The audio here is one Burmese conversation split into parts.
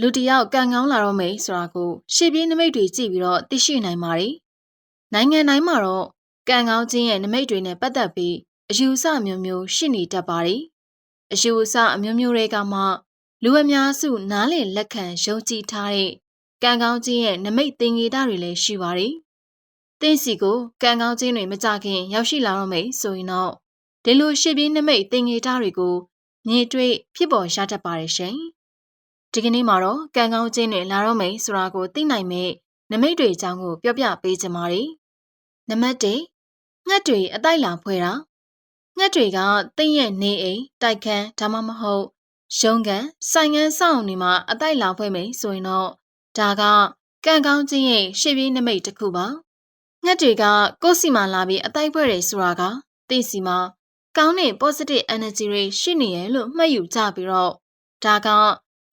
လူတစ်ယောက်ကံကောင်းလာတော့မယ်ဆိုတာကိုရှေ့ပြေးနမိတ်တွေကြည့်ပြီးတော့သိရှိနိုင်ပါတယ်။နိုင်ငံတိုင်းမှာတော့ကံကောင်းခြင်းရဲ့နမိတ်တွေနဲ့ပတ်သက်ပြီးအယူအဆမျိုးမျိုးရှိနေတတ်ပါတယ်။အယူအဆအမျိုးမျိုးတွေကမှလူအများစုနားလည်လက်ခံယုံကြည်ထားတဲ့ကံကောင်းခြင်းရဲ့နမိတ်သင်္ကေတတွေလည်းရှိပါတယ်။သင်စီကိုကံကောင်းခြင်းတွေမကြခင်ရောက်ရှိလာတော့မယ်ဆိုရင်တော့ဒီလိုရှေ့ပြေးနမိတ်သင်္ကေတတွေကိုမြင်တွေ့ဖြစ်ပေါ်ရတတ်ပါတယ်ရှင်။ ဒီကနေ့မှာတော့ကံကောင်းခြင်းတွေလာတော့မယ်ဆိုတာကိုသိနိုင်မဲ့နမိတ်တွေအကြောင်းကိုပြောပြပေးချင်ပါတယ်။နံပါတ်1ငှက်တွေအတိုက်လာဖွဲတာငှက်တွေကတင့်ရဲ့နေအိမ်တိုက်ခန်းဒါမှမဟုတ်ရုံးကန်ဆိုင်ငန်းစောင့်နေမှာအတိုက်လာဖွဲမယ်ဆိုရင်တော့ဒါကကံကောင်းခြင်းရဲ့ရှေ့ပြေးနမိတ်တစ်ခုပါငှက်တွေကကိုယ့်စီမှာလာပြီးအတိုက်ဖွဲတယ်ဆိုတာကသိစီမှာကောင်းတဲ့ positive energy တွေရှိနေရလို့မှတ်ယူကြပြီးတော့ဒါက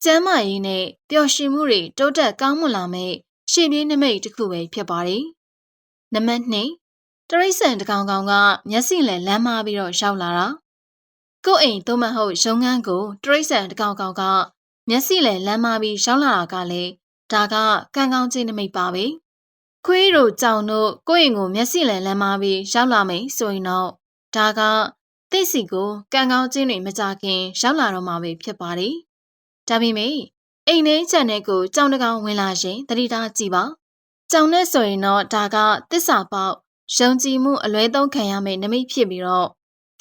ကျမ်းမာရေးနဲ့ပျော်ရွှင်မှုတွေတိုးတက်ကောင်းမွန်လာမယ့်ရှေ့ပြေးနမိတ်တစ်ခုပဲဖြစ်ပါတယ်နံပါတ်2တရိษံတကောင်ကောင်ကမျက်စိလည်လမ်းမပြီးတော့ရောက်လာတာကို့အိမ်သို့မဟုတ်ရုံငန်းကိုတရိษံတကောင်ကောင်ကမျက်စိလည်လမ်းမပြီးရောက်လာတာကလည်းဒါကကံကောင်းခြင်းနမိတ်ပါပဲခွေးတို့ကြောင်တို့ကိုယ့်အိမ်ကိုမျက်စိလည်လမ်းမပြီးရောက်လာမယ်ဆိုရင်တော့ဒါကသိစီကိုကံကောင်းခြင်းတွေမကြခင်ရောက်လာတော့မှာပဲဖြစ်ပါတယ် ဒါပေမဲ့အိမ်ထဲခြံထဲကိုကြောင်တကောင်ဝင်လာရင်တတိထားကြည့်ပါကြောင်နဲ့ဆိုရင်တော့ဒါကတစ္ဆာပေါက်ယုံကြည်မှုအလွဲသုံးခံရမယ့်နမိတ်ဖြစ်ပြီးတော့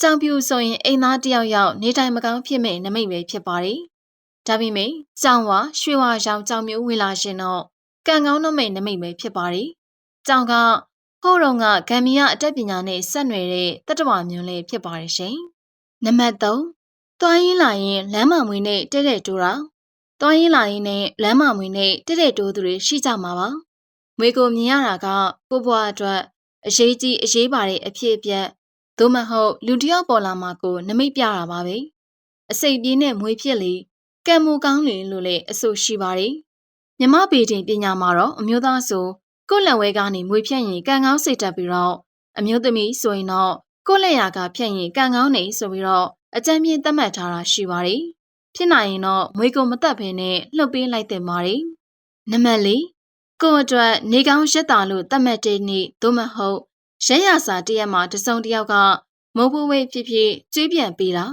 ကြောင်ပြူဆိုရင်အိမ်သားတယောက်ယောက်နေထိုင်မကောင်းဖြစ်မယ့်နမိတ်ပဲဖြစ်ပါတယ်။ဒါပေမဲ့ကြောင်ဝါရွှေဝါရောင်ကြောင်မျိုးဝင်လာရှင်တော့ကံကောင်းတော့မယ့်နမိတ်ပဲဖြစ်ပါတယ်။ကြောင်ကဟိုးတော့ကဂမ်မီယာအတက်ပညာနဲ့ဆက်နွယ်တဲ့တတ္တဝါမျိုးလေးဖြစ်ပါတယ်ရှင်။နံပါတ်3 သွားရင်းလာရင်လမ်းမမွေနဲ့တဲ့တဲ့တိုးတာသွားရင်းလာရင်နဲ့လမ်းမမွေနဲ့တဲ့တဲ့တိုးသူတွေရှိကြမှာပါ။မွေကိုမြင်ရတာကကိုဘွားအတွက်အရေးကြီးအရေးပါတဲ့အဖြစ်အပျက်သို့မဟုတ်လူတယောက်ပေါ်လာမှာကိုနမိတ်ပြတာပါပဲအစိတ်ပြင်းနဲ့မွေဖြစ်လေကံမူကောင်းလေလို့လည်းအဆိုရှိပါတယ်မြမပေတင်ပညာမှာတော့အမျိုးသားဆိုကိုယ့်လက်ဝဲကနေမွေဖြတ်ရင်ကံကောင်းစိတ်တက်ပြီးတော့အမျိုးသမီးဆိုရင်တော့ကိုယ့်လက်ရာကဖြတ်ရင်ကံကောင်းနေဆိုပြီးတော့ အကြံပြင်းသတ်မှတ်ထားတာရှိပါတယ်ဖြစ်နိုင်ရင်တော့မွေကိုမတက်ဘဲနဲ့လှုပ်ပေးလိုက်တဲ့ပါတယ်နံပါတ်၄ကိုယ့်အတွက်နေကောင်းရက်တာလို့သတ်မှတ်တဲ့နေ့သို့မဟုတ်ရဲရစာတရက်မှာတစုံတယောက်ကမုံပွေးဖြစ်ဖြစ်ကျွေးပြန်ပေးတာ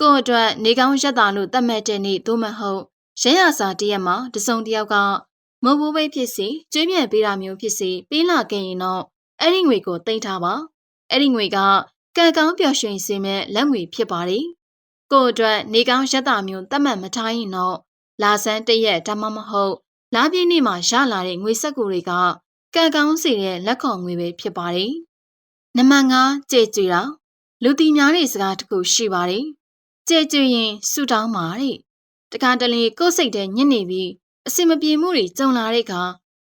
ကိုယ့်အတွက်နေကောင်းရက်တာလို့သတ်မှတ်တဲ့နေ့သို့မဟုတ်ရဲရစာတရက်မှာတစုံတယောက်ကမုံပွေးဖြစ်စီကျွေးပြန်ပေးတာမျိုးဖြစ်စီပေးလာခဲ့ရင်တော့အဲ့ဒီငွေကိုတင်ထားပါအဲ့ဒီငွေက ကံကောင်းပျော်ရွှင်စေမဲ့လက်ငွေဖြစ်ပါတယ်ကိုယ့်အတွက်နေကောင်းရက်တာမျိုးသတ်မှတ်မထားရင်တော့လာဆန်းတရက်ဒါမှမဟုတ်လာပြည့်နေ့မှာရလာတဲ့ငွေဆက်ကူတွေကကံကောင်းစေတဲ့လက်ခေါ်ငွေပဲဖြစ်ပါတယ်။နံပါတ်5ကြေကြွတာလူတီများတဲ့စကားတစ်ခုရှိပါတယ်။ကြေကြွရင်ဆူတောင်းပါတဲ့။တခါတလေကိုယ်စိတ်ထဲညစ်နေပြီးအစင်မပြေမှုတွေကြုံလာတဲ့အခါ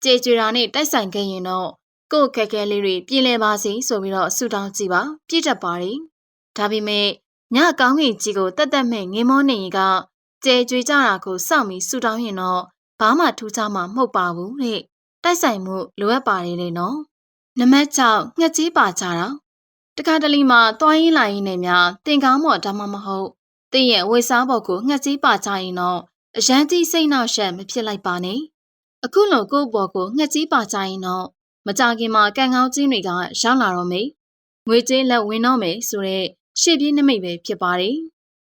ကြေကြွတာနဲ့တိုက်ဆိုင်ခဲ့ရင်တော့ ကိုယ်ခက်ခဲလေးတွေပြည်လဲပါစေဆိုပြီးတော့ဆူတောင်းကြည့်ပါပြည့်တတ်ပါတယ်။ဒါပေမဲ့ညကောင်းကင်ကြီးကိုတက်တက်မဲ့ငေမောနေရင်ကကြေကြွကြတာကိုစောင့်ပြီးဆူတောင်းရင်တော့ဘာမှထူးခြားမှာမဟုတ်ပါဘူးတဲ့တိုက်ဆိုင်မှုလိုအပ်ပါတယ်လေနော်နံပါတ်6ငှက်ကြီးပါကြတာတခါတလေမှသွားရင်းလာရင်းနဲ့များတင်ကောင်းမော်ဒါမှမဟုတ်တင်းရဲ့ဝေစားဘော်ကိုငှက်ကြီးပါကြရင်တော့အရန်ကြီးစိတ်နှောက်ရှက်မဖြစ်လိုက်ပါနဲ့အခုလိုကိုယ့်ဘော်ကိုငှက်ကြီးပါကြရင်တော့ မကြခင်မှာကံကောင်းခြင်းတွေကရောက်လာတော့မေငွေကြေးလက်ဝင်တော့မယ်ဆိုတော့ရှေ့ပြေးနမိတ်ပဲဖြစ်ပါတယ်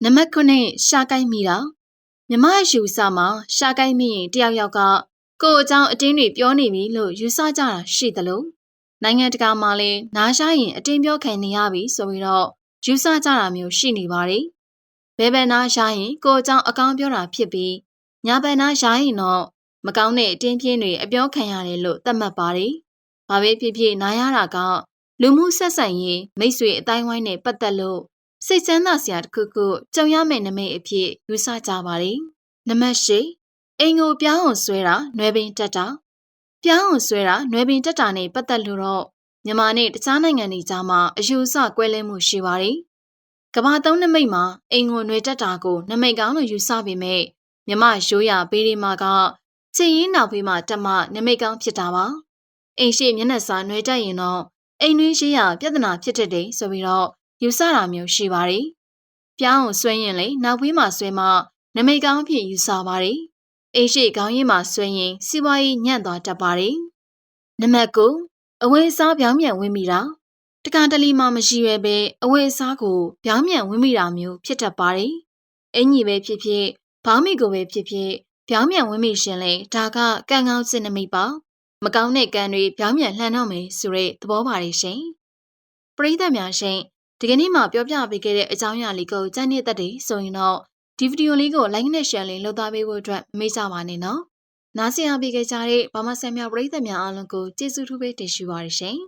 နံပါတ်9ရှာကိုက်မိတာမြမယူဆမှာရှာကိုက်မိရင်တယောက်ယောက်ကကို့အကြောင်းအတင်းတွေပြောနေပြီလို့ယူဆကြတာရှိသလိုနိုင်ငံတကာမှာလည်းနားရှာရင်အတင်းပြောခံနေရပြီဆိုပြီးတော့ယူဆကြတာမျိုးရှိနေပါတယ်။ဘယ်ဘယ်နားရှာရင်ကို့အကြောင်းအကောင်းပြောတာဖြစ်ပြီးညာဘယ်နားရှာရင်တော့မကောင်းတဲ့အတင်းပြင်းတွေအပြောခံရတယ်လို့သတ်မှတ်ပါတယ်။ ဘာပဲဖြစ်ဖြစ်နားရတာကလူမှုဆက်ဆံရေးမိတ်ဆွေအတိုင်းဝိုင်းနဲ့ပတ်သက်လို့စိတ်ချမ်းသာစရာတစ်ခုခုကြုံရမယ့်နမိတ်အဖြစ်ယူဆကြပါတယ်။နံပါတ်၈အိမ်ကိုပြောင်းအောင်ဆွဲတာနွယ်ပင်တက်တာပြောင်းအောင်ဆွဲတာနွယ်ပင်တက်တာနဲ့ပတ်သက်လို့တော့မြန်မာနဲ့တခြားနိုင်ငံတွေကြားမှာအယူအဆကွဲလွဲမှုရှိပါတယ်။ကမ္ဘာသုံးနမိတ်မှာအိမ်ကိုနွယ်တက်တာကိုနမိတ်ကောင်းလို့ယူဆပေမဲ့မြမရိုးရဘေးဒီမှာကချင်ရင်နောက်ဘေးမှာတက်မှနမိတ်ကောင်းဖြစ်တာပါ။ အိမ်ရှိမျက်နှာစာနွယ်တက်ရင်တော့အိမ်တွင်းရှိရပြဿနာဖြစ်တဲ့တယ်ဆိုပြီးတော့ယူဆတာမျိုးရှိပါတယ်။ပြောင်းအောင်ဆွဲရင်လေနောက်ဘေးမှာဆွဲမှနမိတ်ကောင်းဖြစ်ယူဆပါတယ်။အိမ်ရှိခေါင်းရင်းမှာဆွဲရင်စီးပွားရေးညံ့သွားတတ်ပါတယ်။နံပါတ်9အဝိစားပြောင်းပြန်ဝင်မိတာတက္ကတလီမှမရှိရဲပဲအဝိစားကိုပြောင်းပြန်ဝင်မိတာမျိုးဖြစ်တတ်ပါတယ်။အင်ကြီးပဲဖြစ်ဖြစ်ဘောင်းမီကိုပဲဖြစ်ဖြစ်ပြောင်းပြန်ဝင်မိရှင်လေဒါကကံကောင်းစစ်နမိတ်ပါ မကောင်းတဲ့ကံတွေပြောင်းပြန်လှန်တော့မယ်ဆိုတဲ့သဘောပါတယ်ရှင်။ပရိသတ်များရှင်ဒီကနေ့မှပြောပြပေးခဲ့တဲ့အကြောင်းအရာလေးကိုကြိုက်နေတဲ့တဲ့ဆိုရင်တော့ဒီဗီဒီယိုလေးကို like နဲ့ share လေးလုပ်သားပေးဖို့အတွက်မမေ့ကြပါနဲ့နော်။နားဆင်အားပေးခဲ့ကြတဲ့ဘာမဆန်မြပရိသတ်များအားလုံးကိုကျေးဇူးထူးပဲတင်ရှိပါရရှင်။